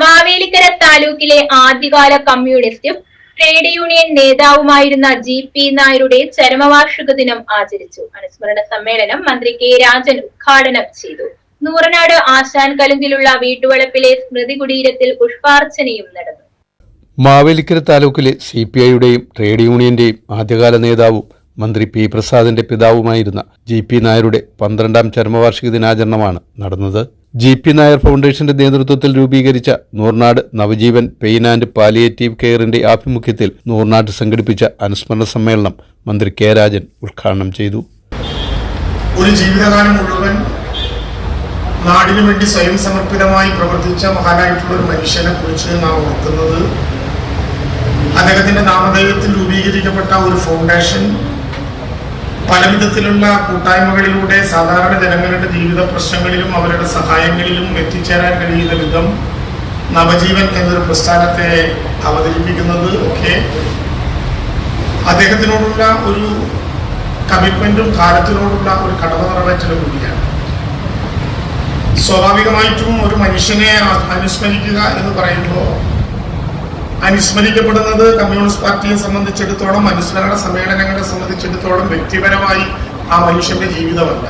മാവേലിക്കര താലൂക്കിലെ ആദ്യകാല കമ്മ്യൂണിസ്റ്റും ട്രേഡ് യൂണിയൻ നേതാവുമായിരുന്ന ജി പി നായരുടെ ചരമവാർഷിക ദിനം ആചരിച്ചു. അനുസ്മരണ സമ്മേളനം മന്ത്രി കെ രാജൻ ഉദ്ഘാടനം ചെയ്തു. നൂറനാട് ആശാൻ കലുങ്കിലുള്ള വീട്ടുവളപ്പിലെ സ്മൃതി കുടീരത്തിൽ പുഷ്പാർച്ചനയും നടന്നു. മാവേലിക്കര താലൂക്കിലെ സി പി ഐയുടെയും ട്രേഡ് യൂണിയന്റെയും ആദ്യകാല നേതാവും മന്ത്രി പി പ്രസാദിന്റെ പിതാവുമായിരുന്ന ജി പി നായരുടെ പന്ത്രണ്ടാം ചരമവാർഷിക ദിനാചരണമാണ് നടന്നത്. ജി പി നായർ ഫൗണ്ടേഷന്റെ നേതൃത്വത്തിൽ രൂപീകരിച്ച Noornad Navajeevan pain and palliative കെയറിന്റെ ആഭിമുഖ്യത്തിൽ നൂർനാട് സംഘടിപ്പിച്ച അനുസ്മരണ സമ്മേളനം മന്ത്രി കെ രാജൻ ഉദ്ഘാടനം ചെയ്തു. ഒരു ജീവിതകാലം മുഴുവൻ നാടിനു വേണ്ടി സ്വയം സമർപ്പിതമായി പ്രവർത്തിച്ച മഹാനായിട്ടുള്ള ഒരു മനുഷ്യനെ കുറിച്ച് നാം ഓർക്കുന്നത്. അദ്ദേഹത്തിന്റെ നാമധേയത്തിൽ രൂപീകരിക്കപ്പെട്ട ഒരു ഫൗണ്ടേഷൻ പല വിധത്തിലുള്ള കൂട്ടായ്മകളിലൂടെ സാധാരണ ജനങ്ങളുടെ ജീവിത പ്രശ്നങ്ങളിലും അവരുടെ സഹായങ്ങളിലും എത്തിച്ചേരാൻ കഴിയുന്ന വിധം നവജീവൻ എന്നൊരു പ്രസ്ഥാനത്തെ അവതരിപ്പിക്കുന്നത് ഒക്കെ അദ്ദേഹത്തിനോടുള്ള ഒരു കമ്മിറ്റ്മെന്റും കാലത്തിനോടുള്ള ഒരു കടമ നിറവേറ്റലും കൂടിയാണ്. സ്വാഭാവികമായിട്ടും ഒരു മനുഷ്യനെ അനുസ്മരിക്കുക എന്ന് പറയുമ്പോൾ അനുസ്മരിക്കപ്പെടുന്നത് കമ്മ്യൂണിസ്റ്റ് പാർട്ടിയെ സംബന്ധിച്ചിടത്തോളം അനുസ്മരണ സമ്മേളനങ്ങളെ സംബന്ധിച്ചിടത്തോളം വ്യക്തിപരമായി ആ മനുഷ്യന്റെ ജീവിതമല്ല.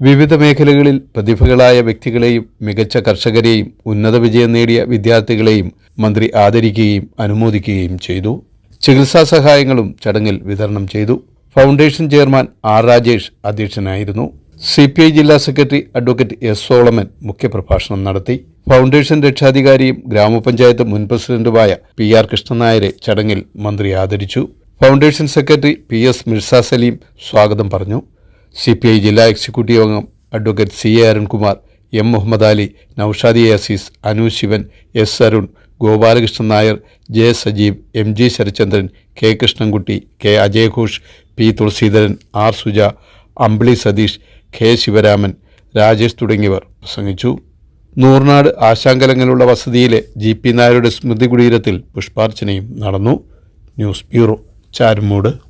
വിവിധ മേഖലകളിൽ പ്രതിഭകളായ വ്യക്തികളെയും മികച്ച കർഷകരെയും ഉന്നത വിജയം നേടിയ വിദ്യാർത്ഥികളെയും മന്ത്രി ആദരിക്കുകയും അനുമോദിക്കുകയും ചെയ്തു. ചികിത്സാ സഹായങ്ങളും ചടങ്ങിൽ വിതരണം ചെയ്തു. ഫൗണ്ടേഷൻ ചെയർമാൻ ആർ രാജേഷ് അധ്യക്ഷനായിരുന്നു. സി പി ഐ ജില്ലാ സെക്രട്ടറി അഡ്വക്കേറ്റ് എസ് സോളമൻ മുഖ്യപ്രഭാഷണം നടത്തി. ഫൗണ്ടേഷൻ രക്ഷാധികാരിയും ഗ്രാമപഞ്ചായത്ത് മുൻ പ്രസിഡന്റുമായ പി ആർ കൃഷ്ണനായരെ ചടങ്ങിൽ മന്ത്രി ആദരിച്ചു. Foundation secretary P S Mirza Saleem സ്വാഗതം പറഞ്ഞു. സി പി ഐ ജില്ലാ എക്സിക്യൂട്ടീവ് അംഗം advocate C A Arunkumar M Muhammad Ali നൌഷാദി Azeez Anu Sivan S Arun Gopalakrishnan Nair J Sajeev M G Sarachandran K Krishnankutty K അജയഘോഷ് P Thulaseedharan R Suja Ambili Satheesh K Sivaraman Rajesh തുടങ്ങിയവർ പ്രസംഗിച്ചു. നൂർനാട് ആശാങ്കലങ്ങളിലുള്ള വസതിയിലെ G P നായരുടെ സ്മൃതി കുടീരത്തിൽ പുഷ്പാർച്ചനയും നടന്നു. News bureau Charummood.